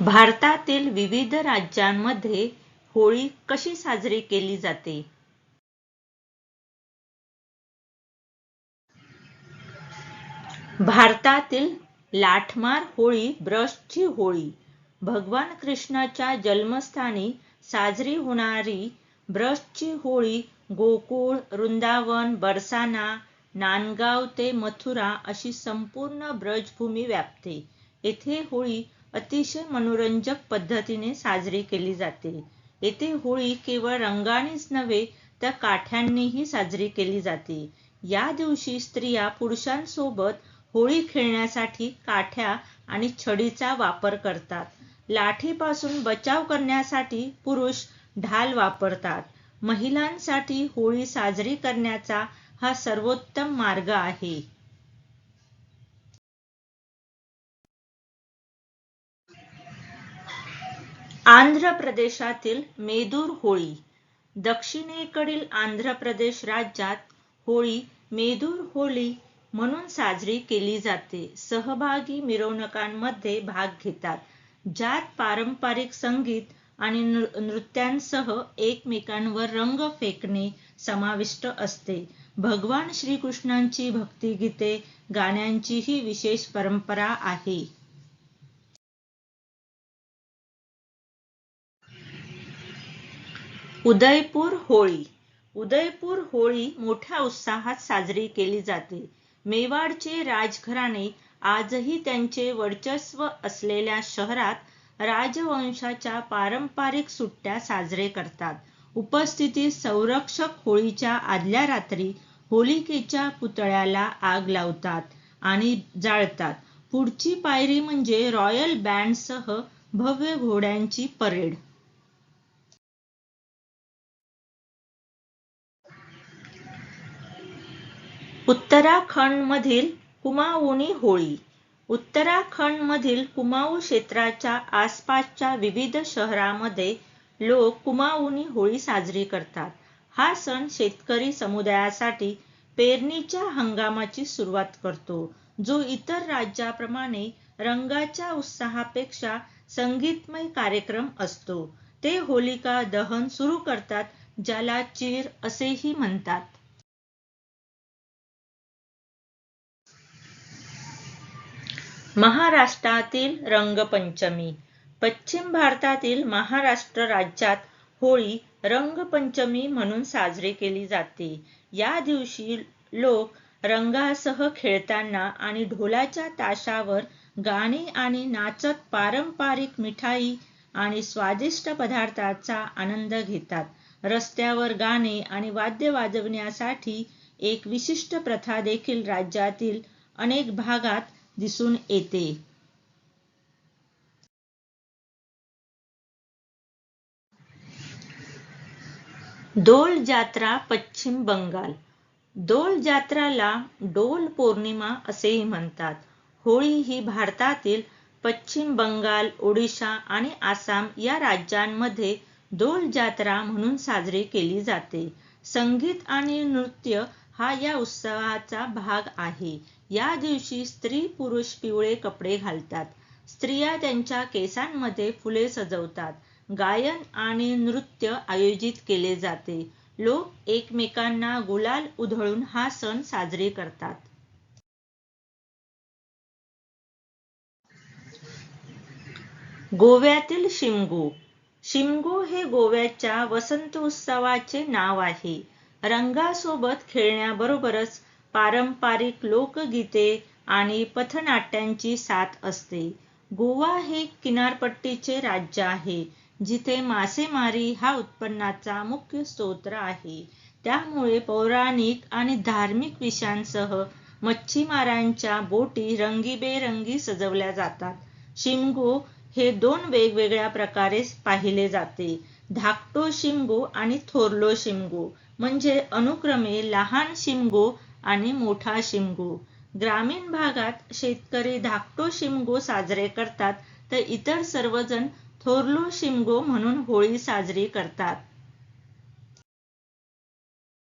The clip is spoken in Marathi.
भारतातील विविध राज्यांमध्ये होळी कशी साजरी केली जाते? भारतातील लाठमार होळी ब्रशची होळी भगवान कृष्णाच्या जन्मस्थानी साजरी होणारी ब्रशची होळी गोकुळ वृंदावन बरसाना नांदगाव ते मथुरा अशी संपूर्ण ब्रजभूमी व्यापते. येथे होळी अतिशय मनोरंजक पद्धतीने साजरी केली जाते. येथे होळी केवळ रंगानेच नव्हे तर काठ्यांनीही साजरी केली जाते. या दिवशी स्त्रिया पुरुषांसोबत होळी खेळण्यासाठी काठ्या आणि छडीचा वापर करतात. लाठीपासून बचाव करण्यासाठी पुरुष ढाल वापरतात. महिलांसाठी होळी साजरी करण्याचा हा सर्वोत्तम मार्ग आहे. आंध्र प्रदेशातील मेदूर होळी. दक्षिणेकडील आंध्र प्रदेश राज्यात होळी मेदूर होळी म्हणून साजरी केली जाते. सहभागी मिरवणुकांमध्ये भाग घेतात. ज्यात पारंपरिक संगीत आणि नृत्यांसह एकमेकांवर रंग फेकणे समाविष्ट असते. भगवान श्रीकृष्णांची भक्तिगीते गाण्यांची ही विशेष परंपरा आहे. उदयपूर होळी. उदयपूर होळी मोठ्या उत्साहात साजरी केली जाते. मेवाडचे राजघराणे आजही त्यांचे वर्चस्व असलेल्या शहरात राजवंशाच्या पारंपरिक सुट्ट्या साजरे करतात. उपस्थितीत संरक्षक होळीच्या आदल्या रात्री होलिकेच्या पुतळ्याला आग लावतात आणि जाळतात. पुढची पायरी म्हणजे रॉयल बँडसह भव्य घोड्यांची परेड. उत्तराखंडमधील कुमाऊनी होळी. उत्तराखंडमधील कुमाऊ क्षेत्राच्या आसपासच्या विविध शहरामध्ये लोक कुमाऊनी होळी साजरी करतात. हा सण शेतकरी समुदायासाठी पेरणीच्या हंगामाची सुरुवात करतो जो इतर राज्याप्रमाणे रंगाच्या उत्साहापेक्षा संगीतमय कार्यक्रम असतो. ते होलिका दहन सुरू करतात ज्याला चीर असेही म्हणतात. महाराष्ट्रातील रंगपंचमी. पश्चिम भारतातील महाराष्ट्र राज्यात होळी रंगपंचमी म्हणून साजरी केली जाते. या दिवशी लोक रंगासह खेळताना आणि ढोलाच्या ताशावर गाणे आणि नाचत पारंपरिक मिठाई आणि स्वादिष्ट पदार्थाचा आनंद घेतात. रस्त्यावर गाणे आणि वाद्य वाजवण्यासाठी एक विशिष्ट प्रथा देखील राज्यातील अनेक भागात दिसून येते. डोल जात्रा पश्चिम बंगाल. डोल जात्राला डोल पौर्णिमा असेही म्हणतात. होळी ही भारतातील पश्चिम बंगाल ओडिशा आणि आसाम या राज्यांमध्ये डोल जात्रा म्हणून साजरी केली जाते. संगीत आणि नृत्य हा या उत्सवाचा भाग आहे. या दिवशी स्त्री पुरुष पिवळे कपडे घालतात. स्त्रिया त्यांच्या केसांमध्ये फुले सजवतात. गायन आणि नृत्य आयोजित केले जाते. लोक एकमेकांना गुलाल उधळून हा सण साजरे करतात. गोव्यातील शिमगो. शिमगो हे गोव्याच्या वसंत उत्सवाचे नाव आहे. रंगासोबत खेळण्याबरोबरच पारंपरिक लोकगीते आणि पथनाट्यांची साथ असते. गोवा हे किनारपट्टीचे राज्य आहे जिथे मासेमारी हा उत्पन्नाचा मुख्य स्रोत आहे. त्यामुळे पौराणिक आणि धार्मिक विषयांसह मच्छीमारांच्या बोटी रंगीबेरंगी सजवल्या जातात. शिमगो हे दोन वेगवेगळ्या प्रकारे पाहिले जाते. धाकटो शिमगो आणि थोरलो शिमगो म्हणजे अनुक्रमे लहान शिमगो आणि मोठा शिमगो. ग्रामीण भागात शेतकरी धाकटो शिमगो साजरे करतात तर इतर सर्वजण थोरलो शिमगो म्हणून होळी साजरी करतात.